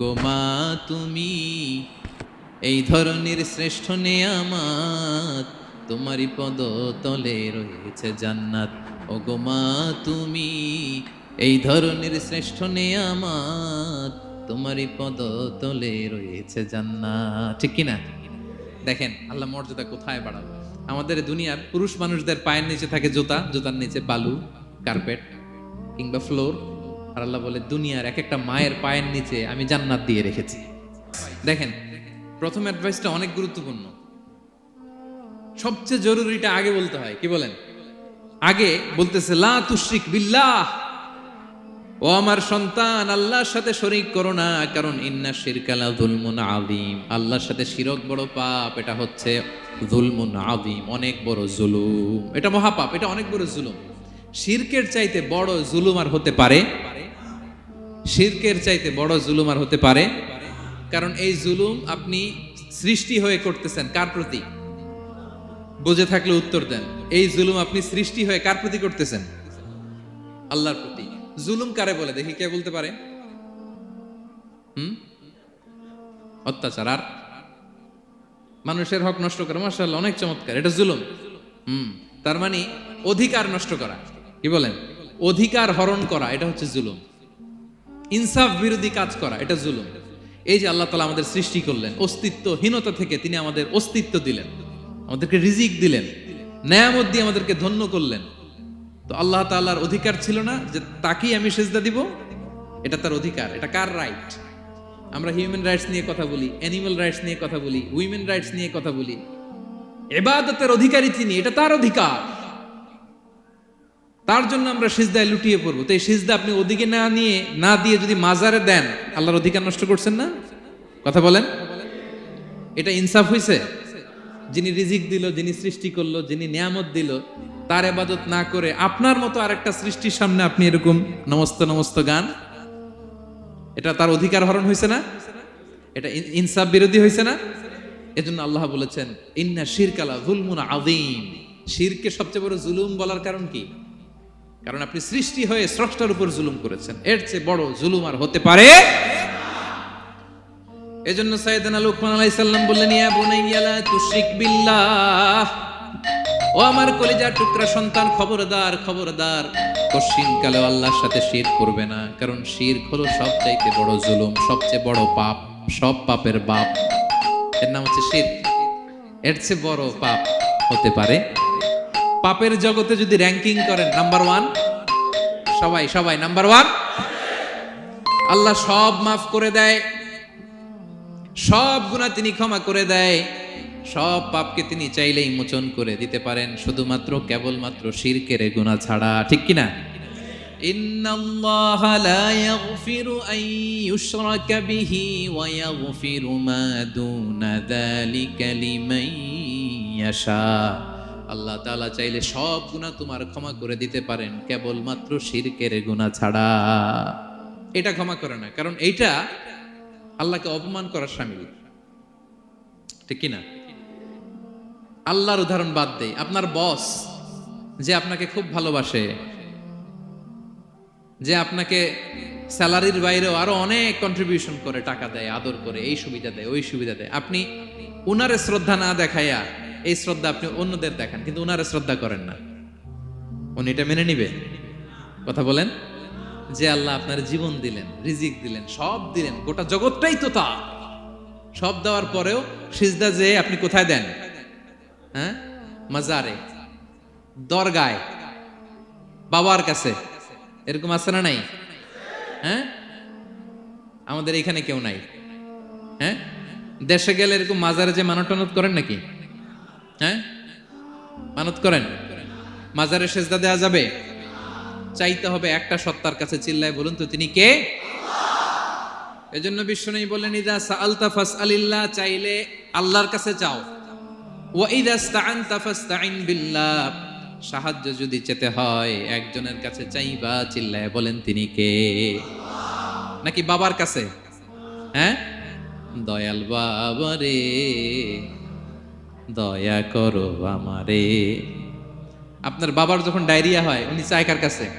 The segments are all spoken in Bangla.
গোমা তুমি এই ধরনের শ্রেষ্ঠ নেয়ামাত তোমারই পদ তলে রয়েছে জান্নাত। ও গোমা তুমি এই ধরনের শ্রেষ্ঠ নেয়ামাত তোমারই পদ তলে রয়েছে জান্নাত। ঠিক কিনা? দেখেন, আল্লাহ মর্যাদা কোথায় বাড়াবো আমাদের দুনিয়ার পুরুষ মানুষদের পায়ের নিচে থাকে জুতা, জুতার নিচে বালু, কার্পেট, কিংবা ফ্লোর। আর আল্লাহ বলে, দুনিয়ার এক একটা মায়ের পায়ের নিচে আমি জান্নাত দিয়ে রেখেছি। দেখেন, প্রথম অ্যাডভাইসটা অনেক গুরুত্বপূর্ণ। সবচেয়ে জরুরিটা আগে বলতে হয়, কি বলেন? আগে বলতেছে, লা তুশরিক বিল্লাহ। ও আমার সন্তান, আল্লাহর সাথে শরিক করো না, কারণ ইন্না শিরকালা জুলমুন আযীম। আল্লাহর সাথে শিরক বড় পাপ, এটা হচ্ছে জুলমুন আযীম, অনেক বড় জুলুম। এটা মহাপাপ, এটা অনেক বড় জুলুম। শিরকের চাইতে বড় জুলুম আর হতে পারে। শিরকের চাইতে বড় জুলুম আর হতে পারে। কারণ এই জুলুম আপনি সৃষ্টি হয়ে করতেছেন, কার প্রতি? বুঝে থাকলে উত্তর দেন। এই জুলুম আপনি সৃষ্টি হয়ে কার প্রতি করতেছেন? আল্লাহর প্রতি। জুলুম কারে বলে? দেখি কে বলতে পারে। হুম? অত্যাচার। আর? মানুষের হক নষ্ট করা মাসাল্লাহ অনেক চমৎকার। এটা জুলুম। হুম? তার মানে অধিকার নষ্ট করা। কি বলেন? অধিকার হরণ করা, এটা হচ্ছে জুলুম। ইনসাফ বিরোধী কাজ করা, এটা জুলুম। এই যে আল্লাহ তালা আমাদের সৃষ্টি করলেন, অস্তিত্বহীনতা থেকে তিনি আমাদের অস্তিত্ব দিলেন, আমাদেরকে রিজিক দিলেন ন্যায়ামত দিয়ে আমাদেরকে ধন্য করলেন। তো আল্লাহ তাআলার অধিকার ছিল না যে তাকেই আমি সেজদা দিব, এটা তার অধিকার, এটা কার রাইট আমরা হিউম্যান রাইটস নিয়ে কথা বলি অ্যানিমাল রাইটস নিয়ে কথা বলি উইমেন রাইটস নিয়ে কথা বলি। এবাদতের অধিকারী তিনি, এটা তার অধিকার। তার জন্য আমরা সিজদায় লুটিয়ে পড়ব। তো এই সিজদা আপনি ওদিকে না নিয়ে, না দিয়ে যদি মাজারে দেন, আল্লাহর অধিকার নষ্ট করছেন না? কথা বলেন। এটা ইনসাফ হয়েছে যিনি রিজিক দিল, যিনি সৃষ্টি করল, যিনি নিয়ামত দিল, তার এবাদত না করে আপনার মতো আরেকটা সৃষ্টির সামনে আপনি এরকম নমস্ত নমস্ত গান? এটা তার অধিকার হরণ হয়েছে না? এটা ইনসাফ বিরোধী হয়েছে না? এজন্য আল্লাহ বলেছেন, ইন্না শিরকালা জুলমুন আযীম। শিরকে সবচেয়ে বড় জুলুম বলার কারণ কি? কারণ আপনি সৃষ্টি হয়ে স্রষ্টার উপর জুলুম করেছেন। এর চেয়ে বড় জুলুম আর হতে পারে এজন্য সাইয়েদানা লুকমান আলাইহিস সালাম বললেন, ইয়া বুনাইয়া, লা তুশরিক বিল্লাহ। ও আমার কলিজার টুকরা সন্তান, খবরদার খবরদার। কশিন কালে আল্লাহর সাথে শির করবে না, কারণ শির হলো সবচাইতে বড় জুলুম, সবচেয়ে বড় পাপ, সব পাপের বাপ। এর নাম হচ্ছে শির। এর চেয়ে বড় পাপ হতে পারে পাপের জগতে যদি র্যাঙ্কিং করেন নাম্বার ওয়ান সবাই সবাই নাম্বার ওয়ান আল্লাহ সব মাফ করে দেয় সব গুণা তিনি ক্ষমা করে দেয় সব পাপকে তিনি চাইলেই মোচন করে দিতে পারেন শুধুমাত্র কেবলমাত্র শিরকের গুণা ছাড়া ঠিক কিনা إن الله لا يغفر أن يشرك به ويغفر ما دون ذلك لمن يشاء আল্লাহ তাআলা চাইলে সব গুনাহ তোমার ক্ষমা করে দিতে পারেন, কেবলমাত্র শিরকের গুনাহ ছাড়া। এটা ক্ষমা করে না, কারণ এইটা আল্লাহকে অপমান করার সামিল ঠিক কিনা? আল্লাহর উদাহরণ বাদ দেই, আপনার বস যে আপনাকে খুব ভালোবাসে, যে আপনাকে স্যালারির বাইরেও আরও অনেক কন্ট্রিবিউশন করে, টাকা দেয়, আদর করে, এই সুবিধা দেয়, ওই সুবিধা দেয়, আপনি উনারে শ্রদ্ধা না দেখাইয়া এই শ্রদ্ধা আপনি অন্যদের দেখান, কিন্তু ওনারা শ্রদ্ধা করেন না। উনি এটা মেনে নিবে। কথা বলেন? যে আল্লাহ আপনার জীবন দিলেন, রিজিক দিলেন, সব দিলেন, গোটা জগৎটাই তো তা সব দেওয়ার পরেও সিজদা যে আপনি কোথায় দেন? হ্যাঁ? মাজারে, দরগায়, বাবার কাছে। এরকম আছে না নাই? হ্যাঁ? আমাদের এখানে কেউ নাই। হ্যাঁ? দেশে গেলে এরকম মাজারে যে মানত টানত করেন নাকি? হ্যাঁ? মানত করেন? মাজারে সেজদা দেওয়া যাবে? চাইতে হবে একটা সত্তার কাছে চিল্লায় বলুন তো, তিনি কে? এজন্য নেই বললেন, ইদা সাআলতা ফাসআলিল্লাহ চাইলে আল্লাহর কাছে চাও ওয়া ইদা ইসতাআনতা ফাসতাইন বিল্লাহ সাহায্য যদি চেতে হয়, একজনের কাছে চাইবা, চিল্লায় বলেন তিনি কে? নাকি বাবার কাছে? হ্যাঁ? দয়াল বাবা রে। দয়া করো আমারে। আপনার বাবার যখন ডায়রিয়া হয়, উনি চায় কার কাছে?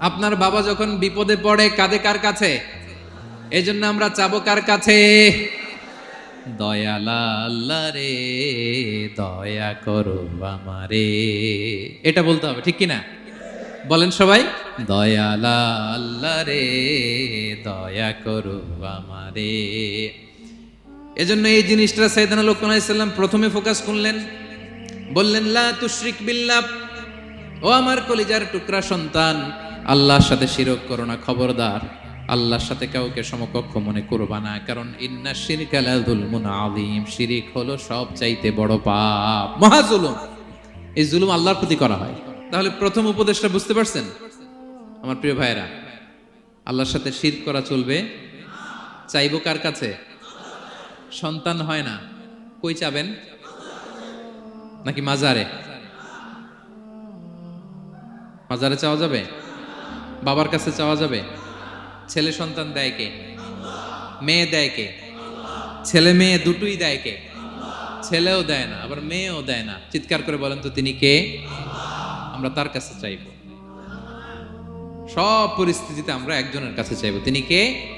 আপনার বাবা যখন বিপদে পড়ে, কাঁদে কার কাছে? এই জন্য আমরা চাবো কার কাছে? দয়ালা রে, দয়া করো আমারে। এটা বলতে হবে, ঠিক কিনা? বলেন সবাই। দয়ালা রে, দয়া করো আমারে। এজন্য এই জিনিসটা সাইদানা লোকমান প্রথমে ফোকাস করলেন। বললেন, লা তুশরিক বিল্লাহ। ও আমার কলিজার টুকরা সন্তান, আল্লাহর সাথে শিরক করো না, খবরদার। আল্লাহর সাথে কাউকে সমকক্ষ মনে করবা না, কারণ ইন্না শিরকালা যুলমুন শিরিক হলো সব চাইতে বড় পাপ। মহা জুলুম। এই জুলুম আল্লাহর প্রতি করা হয়। তাহলে প্রথম উপদেশটা বুঝতে পারছেন? আমার প্রিয় ভাইরা আল্লাহর সাথে শিরক করা চলবে? চাইব কার কাছে? সন্তান হয় না। কই চাবেন? নাকি মাজারে? মাজারে চাওয়া যাবে? বাবার কাছে চাওয়া যাবে? ছেলে সন্তান দেয় কে? মেয়ে দেয় কে? ছেলে মেয়ে দুটোই দেয় কে? ছেলেও দেয় না, আবার মেয়েও দেয় না। চিৎকার করে বলেন তো তিনি কে? আমরা তার কাছে চাইব। সব পরিস্থিতিতে আমরা একজনের কাছে চাইব। তিনি কে?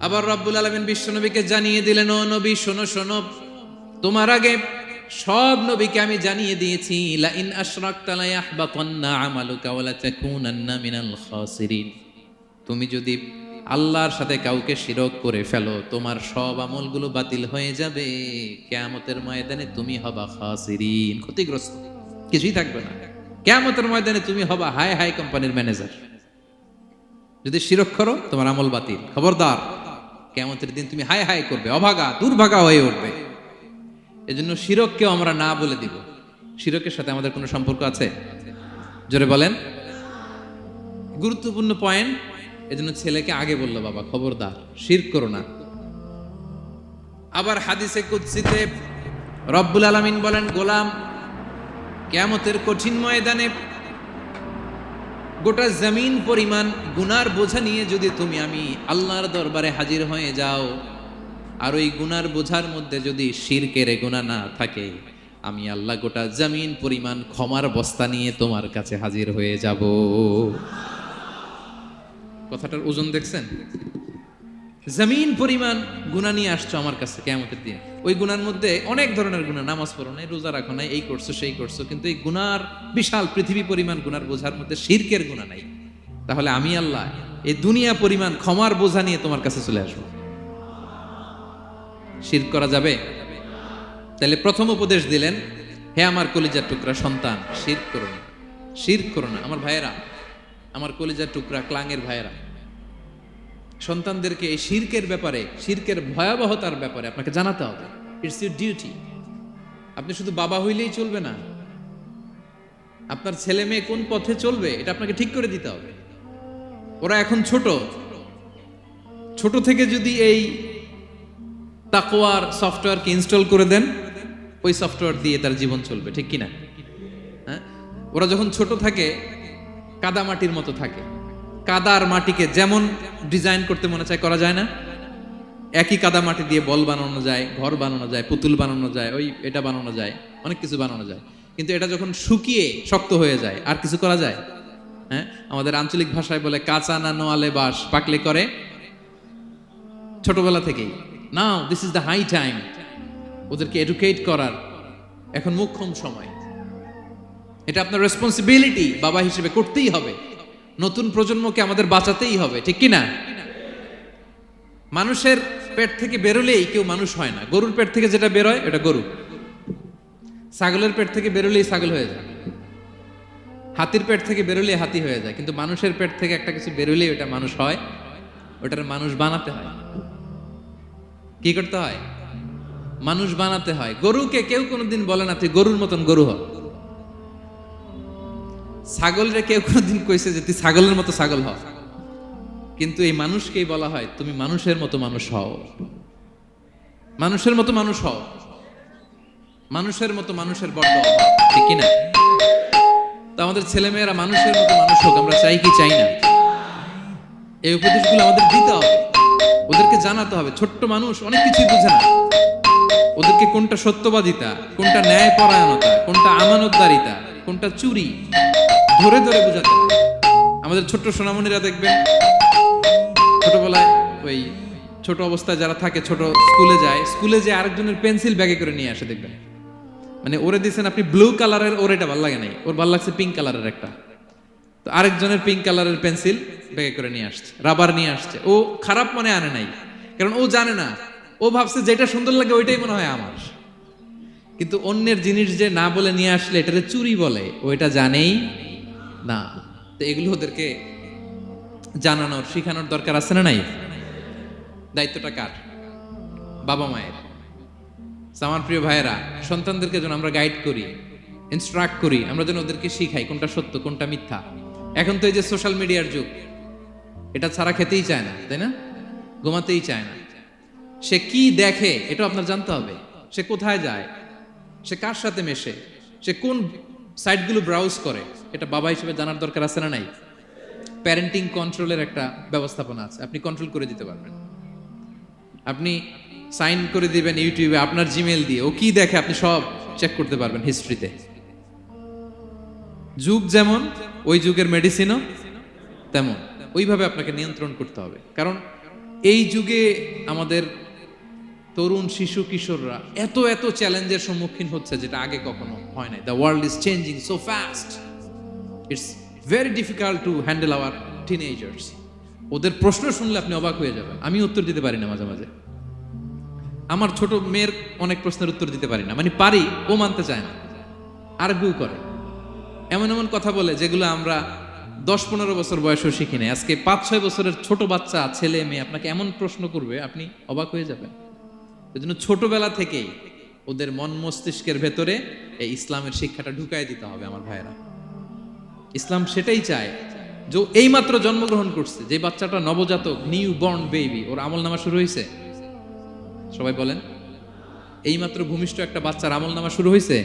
আবার রব্বুল আলমিন বিশ্বনবীকে জানিয়ে দিলেন, ও নবী, শোনো শোনো। তোমার আগে সব নবীকে আমি জানিয়ে দিয়েছি তুমি যদি আল্লাহর সাথে কাউকে শিরক করে ফেলো, তোমার সব আমলগুলো বাতিল হয়ে যাবে। কিয়ামতের ময়দানে তুমি হবা খাসিরিন, ক্ষতিগ্রস্ত। কিছুই থাকবে না। কিয়ামতের ময়দানে তুমি হবা হাই হাই কোম্পানির ম্যানেজার। যদি শিরক করো, তোমার আমল বাতিল। খবরদার। কেমতের দিন তুমি হাই হাই করবে, অভাগা, দুর্ভাগা হয়ে উঠবে। এজন্য শিরককেও আমরা না বলে দিব। শিরকের সাথে আমাদের কোনো সম্পর্ক আছে? জোরে বলেন। গুরুত্বপূর্ণ পয়েন্ট এজন্য ছেলেকে আগে বলল, বাবা, খবরদার, শির করো না। আবার হাদিসে কুৎসিতে রব্বুল আলামিন বলেন, গোলাম, কেয়ামতের কঠিন ময়দানে গোটা জমিন পরিমাণ গুনার বোঝা নিয়ে যদি তুমি আমি আল্লাহর দরবারে হাজির হয়ে যাও, আর ওই গুনার বোঝার মধ্যে যদি শিরকের গুণা না থাকে, আমি আল্লাহ গোটা জমিন পরিমাণ ক্ষমার বস্তা নিয়ে তোমার কাছে হাজির হয়ে যাব। কথাটার ওজন দেখছেন? জমিন পরিমাণ গুণা নিয়ে আসছো আমার কাছে কেমতের দিন। ওই গুনার মধ্যে অনেক ধরনের গুণা নামাজ পড়ো নাই, রোজা রাখো নাই, এই করছ, সেই করছ, কিন্তু এই গুনার বিশাল পৃথিবী পরিমাণ গুনার বোঝার মধ্যে শিরকের গুণা নাই। তাহলে আমি আল্লাহ এই দুনিয়া পরিমাণ ক্ষমার বোঝা নিয়ে তোমার কাছে চলে আসব। শির করা যাবে? তাহলে প্রথম উপদেশ দিলেন, হে আমার কলিজার টুকরা সন্তান শির করো না। শির করো না। আমার ভাইয়েরা, আমার কলিজার টুকরা, ক্লাঙের ভাইয়েরা সন্তানদেরকে এই শির্কের ব্যাপারে, শির্কের ভয়াবহতার ব্যাপারে আপনাকে জানাতে হবে। ইটস ইউর ডিউটি আপনি শুধু বাবা হইলেই চলবে না। আপনার ছেলে মেয়ে কোন পথে চলবে, এটা আপনাকে ঠিক করে দিতে হবে। ওরা এখন ছোট। ছোট থেকে যদি এই তাকোয়ার সফটওয়্যারকে ইনস্টল করে দেন, ওই সফটওয়্যার দিয়ে তার জীবন চলবে, ঠিক কিনা? হ্যাঁ? ওরা যখন ছোট থাকে, কাদামাটির মতো থাকে। কাদার মাটিকে যেমন ডিজাইন করতে মনে চায়, করা যায় না। একই কাদা মাটি দিয়ে বল বানানো যায়, ঘর বানানো যায়, পুতুল বানানো যায়, ওই এটা বানানো যায়, অনেক কিছু বানানো যায়। কিন্তু এটা যখন শুকিয়ে শক্ত হয়ে যায়, আর কিছু করা যায়? হ্যাঁ? আমাদের আঞ্চলিক ভাষায় বলে, কাঁচা না নোয়ালে বাস, পাকলে করে। ছোটবেলা থেকেই। Now this is the high time ওদেরকে এডুকেট করার এখন মুখ্যম সময়। এটা আপনার রেসপন্সিবিলিটি বাবা হিসেবে করতেই হবে। নতুন প্রজন্মকে আমাদের বাঁচাতেই হবে, ঠিক কি না মানুষের পেট থেকে বেরোলেই কেউ মানুষ হয় না। গরুর পেট থেকে যেটা বেরোয়, এটা গরু। ছাগলের পেট থেকে বেরোলেই ছাগল হয়ে যায়। হাতির পেট থেকে বেরোলেই হাতি হয়ে যায়। কিন্তু মানুষের পেট থেকে একটা কিছু বেরোলেই ওটা মানুষ হয়, ওটার মানুষ বানাতে হয়। কি করতে হয়? মানুষ বানাতে হয়। গরুকে কেউ কোনোদিন বলে না, তুই গরুর মতন গরু হ। ছাগলরে কেউ কোনোদিন কইছে যে, তুই ছাগলের মতো ছাগল হ। কিন্তু এই মানুষকেই বলা হয়, তুমি মানুষের মতো মানুষ হও। মানুষের মতো মানুষ হও। মানুষের মতো মানুষের বড্ড ঠিক কিনা? তো আমাদের ছেলেমেয়েরা মানুষের মতো মানুষ হোক, আমরা চাই কি চাই না? এই উপদেশগুলো আমাদের দিতে হবে। ওদেরকে জানাতে হবে, ছোট্ট মানুষ অনেক কিছুই বুঝে না। ওদেরকে কোনটা সত্যবাদিতা, কোনটা ন্যায় পরায়ণতা কোনটা আমানতদারিতা, কোনটা চুরি? ধরে ধরে বোঝাতে আমাদের ছোট্ট সোনামণিরা দেখবেন, ছোটবেলায় ওই ছোট অবস্থায় যারা থাকে, ছোট স্কুলে যায়, স্কুলে যে আরেকজনের পেন্সিল ব্যাগে করে নিয়ে আসে দেখবেন। মানে ওরে দিয়েছেন আপনি ব্লু কালারের ওর এটা ভালো লাগে নাই। ওর ভালো লাগছে পিঙ্ক কালারের একটা। তো আরেকজনের পিঙ্ক কালারের পেন্সিল ব্যাগে করে নিয়ে আসছে রাবার নিয়ে আসছে। ও খারাপ মনে আনে নাই, কারণ ও জানে না। ও ভাবছে যেটা সুন্দর লাগে ওইটাই মনে হয় আমার। কিন্তু অন্যের জিনিস যে না বলে নিয়ে আসলে এটারে চুরি বলে, ও এটা জানেই না। তো এগুলো ওদেরকে জানানোর, শেখানোর দরকার আছে না নাই? দায়িত্বটা কার? বাবা মায়ের। আমার প্রিয় ভাইয়েরা, সন্তানদেরকে যেন আমরা গাইড করি ইনস্ট্রাক্ট করি, আমরা যেন ওদেরকে শিখাই কোনটা সত্য, কোনটা মিথ্যা। এখন তো এই যে সোশ্যাল মিডিয়ার যুগ, এটা ছাড়া খেতেই চায় না, তাই না? ঘুমাতেই চায় না। সে কি দেখে এটা আপনার জানতে হবে। সে কোথায় যায়? সে কার সাথে মেশে? সে কোন সাইটগুলো ব্রাউজ করে? এটা বাবা হিসেবে জানার দরকার আছে না নাই? প্যারেন্টিং কন্ট্রোলের একটা ব্যবস্থাপনা আছে। আপনি কন্ট্রোল করে দিতে পারবেন। আপনি সাইন করে দিবেন ইউটিউবে আপনার জিমেল দিয়ে। ও কি দেখে আপনি সব চেক করতে পারবেন হিস্ট্রিতে যুগ যেমন, ওই যুগের মেডিসিনও তেমন। ওইভাবে আপনাকে নিয়ন্ত্রণ করতে হবে। কারণ এই যুগে আমাদের তরুণ শিশু কিশোররা এত এত চ্যালেঞ্জের সম্মুখীন হচ্ছে যেটা আগে কখনো হয় নাই। The world is changing so fast it's very difficult to handle our teenagers ওদের প্রশ্ন শুনলে আপনি অবাক হয়ে যাবেন। আমি উত্তর দিতে পারি না মাঝে মাঝে। আমার ছোট মেয়ের অনেক প্রশ্নের উত্তর দিতে পারি না। মানে পারি, ও মানতে চায় না। আরবিও করে। এমন এমন কথা বলে যেগুলো আমরা দশ পনেরো বছর বয়সেও শিখি নাই। আজকে পাঁচ ছয় বছরের ছোট বাচ্চা, ছেলে, মেয়ে আপনাকে এমন প্রশ্ন করবে, আপনি অবাক হয়ে যাবেন। এই জন্য ছোটবেলা থেকেই ওদের মন মস্তিষ্কের ভেতরে এই ইসলামের শিক্ষাটা ঢুকাই দিতে হবে আমার ভাইয়েরা। ইসলাম সেটাই চায় যে এইমাত্র জন্মগ্রহণ করছে, যে বাচ্চাটা নবজাতক নিউ বর্ন বেবি ওর আমল নামা শুরু হয়েছে। সবাই বলেন, এইমাত্র ভূমিষ্ঠ একটা বাচ্চার আমল নামা শুরু হয়েছে,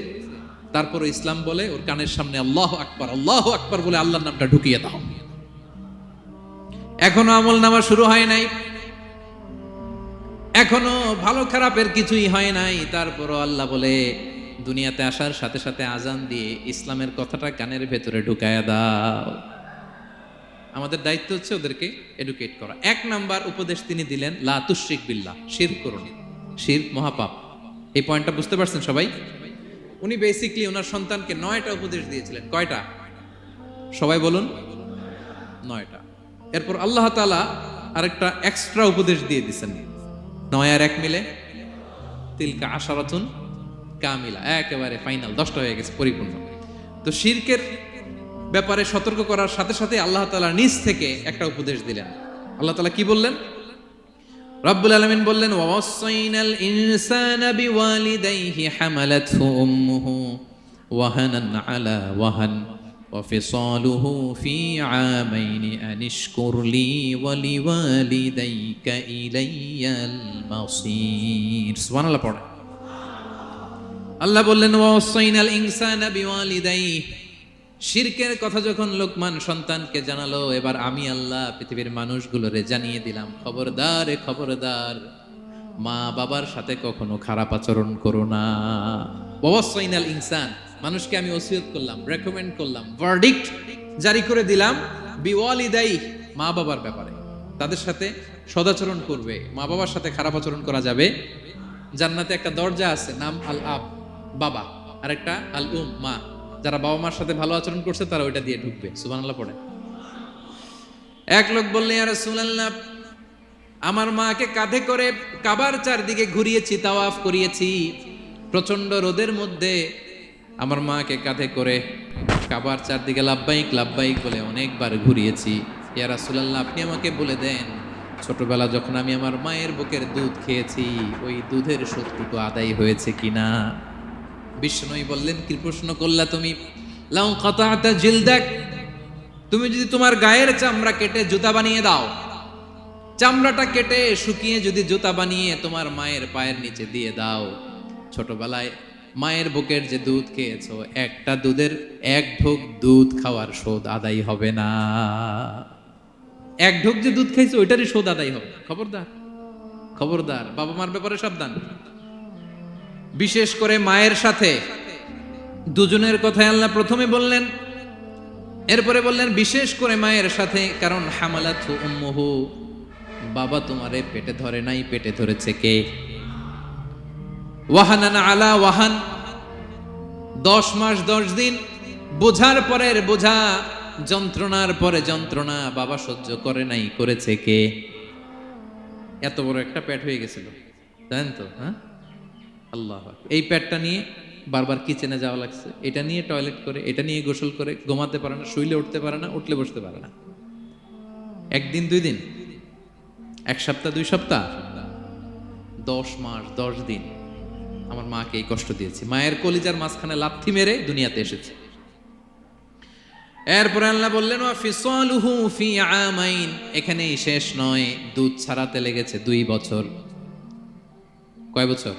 তারপর ইসলাম বলে, ওর কানের সামনে আল্লাহ আকবর আল্লাহ আকবর বলে আল্লাহর নামটা ঢুকিয়ে দাও। এখনও আমল নামা শুরু হয় নাই, এখনও ভালো খারাপের কিছুই হয় নাই, তারপরও আল্লাহ বলে দুনিয়াতে আসার সাথে সাথে আজান দিয়ে ইসলামের কথাটা কানের ভেতরে ঢুকায়া দাও। আমাদের দায়িত্ব হচ্ছে ওদেরকে এডুকেট করা। এক নাম্বার উপদেশ তিনি দিলেন, লা তুশ্রিক বিল্লাহ শির করুন শির মহাপাপ। এই পয়েন্টটা বুঝতে পারছেন সবাই? উনি বেসিকলি ওনার সন্তানকে নয়টা উপদেশ দিয়েছিলেন। কয়টা? সবাই বলুন। নয়টা। এরপর আল্লাহ তালা আরেকটা এক্সট্রা উপদেশ দিয়ে দিচ্ছেন নয় আর এক মিলে। তিলকা আশারাতুন কামিলা একেবারে ফাইনাল দশটা হয়ে গেছে পরিপূর্ণ তো শিরকের ব্যাপারে সতর্ক করার সাথে সাথে আল্লাহ তালা নিজ থেকে একটা উপদেশ দিলেন আল্লাহ তালা কি বললেন রব্বুল আলমিন বললেন ওয়াসাইনাল ইনসানা বিওয়ালিদাইহি হামালাতহু উম্মুহু ওয়াহানান আলা ওয়াহান وفصاله في عامين أن اشكر لي ولوالديك إلي المصير سبحان الله পড়ে আল্লাহ বললেন শিরকের কথা যখন লোকমান সন্তানকে জানালো, এবার আমি আল্লাহ পৃথিবীর মানুষগুলোরে জানিয়ে দিলাম, খবরদার খবরদার মা বাবার সাথে কখনো খারাপ আচরণ করো না। ওয়াসাইনাল ইনসান, মানুষকে আমি ওসিয়ত করলাম, রেকমেন্ড করলাম ভার্ডিক্ট জারি করে দিলাম বিওয়ালিদাই মা বাবার ব্যাপারে। তাদের সাথে সদাচরণ করবে মা বাবার সাথে খারাপ আচরণ করা যাবে। জান্নাতে একটা দরজা আছে, নাম আল আব বাবা আর একটা আল উম মা। যারা বাবা মার সাথে ভালো আচরণ করছে, তারা ওইটা দিয়ে ঢুকবে। সুবহানাল্লাহ পড়ে। এক লোক বললেন আর রাসূলুল্লাহ, আমার মাকে কাঁধে করে কাবার চারদিকে ঘুরিয়েছি, তাওয়াফ করিয়েছি। প্রচণ্ড রোদের মধ্যে আমার মাকে কাঁধে করে কাবার চারদিকে লাভবাইক লাভবাইক বলে অনেকবার ঘুরিয়েছি। ইয়া রাসূলুল্লাহ, আপনি আমাকে বলে দেন, ছোটবেলা যখন আমি আমার মায়ের বুকের দুধ খেয়েছি, ওই দুধের শত্রুটু আদায় হয়েছে কিনা? বিষ্ণুই বললেন, কি প্রশ্ন করলা তুমি? লাউ কাতাতা জিলদাক। তুমি যদি তোমার গায়ের চামড়া কেটে জুতা বানিয়ে দাও। চামড়াটা কেটে শুকিয়ে যদি জুতা বানিয়ে তোমার মায়ের পায়ের নিচে দিয়ে দাও। ছোটবেলায় মায়ের বুকের যে দুধ খেয়েছো, একটা দুধের এক ঢোক দুধ খাওয়ার শোধ আদায় হবে না। এক ঢোক যে দুধ খাইছো, ওইটারই শোধ আদায় হবে। খবরদার খবরদার, বাবা মার ব্যাপারে সাবধান। বিশেষ করে মায়ের সাথে। দুজনের কথায় আল্লাহ প্রথমে বললেন। এরপরে বললেন, বিশেষ করে মায়ের সাথে, কারণ হামালাত উম্মুহু, বাবা তোমারে পেটে ধরে নাই, পেটে ধরেছে কে? ওয়াহানান আলা ওয়াহান, দশ মাস দশ দিন, বোঝার পরের বোঝা, যন্ত্রণার পরে যন্ত্রণা, বাবা সহ্য করে নাই, করেছে কে? এত বড় একটা পেট হয়ে গেছিল। জানেন তো হ্যাঁ? আল্লাহ। এই পেটটা নিয়ে বারবার কিচেনে যাওয়া লাগছে। এটা নিয়ে টয়লেট করে, এটা নিয়ে গোসল করে, ঘুমাতে পারে না, শুইলে উঠতে পারে না, উঠলে বসতে পারে না। একদিন, দুই দিন, এক সপ্তাহ, দুই সপ্তাহ, দশ মাস, দশ দিন আমার মাকে এই কষ্ট দিয়েছি। মায়ের কলিজার মাঝখানে লাথি মেরে দুনিয়াতে এসেছে। এরপরে আল্লাহ বললেন ফি আমাইন। এখানেই শেষ নয়, দুধ ছাড়াতে লেগেছে দুই বছর। কয় বছর?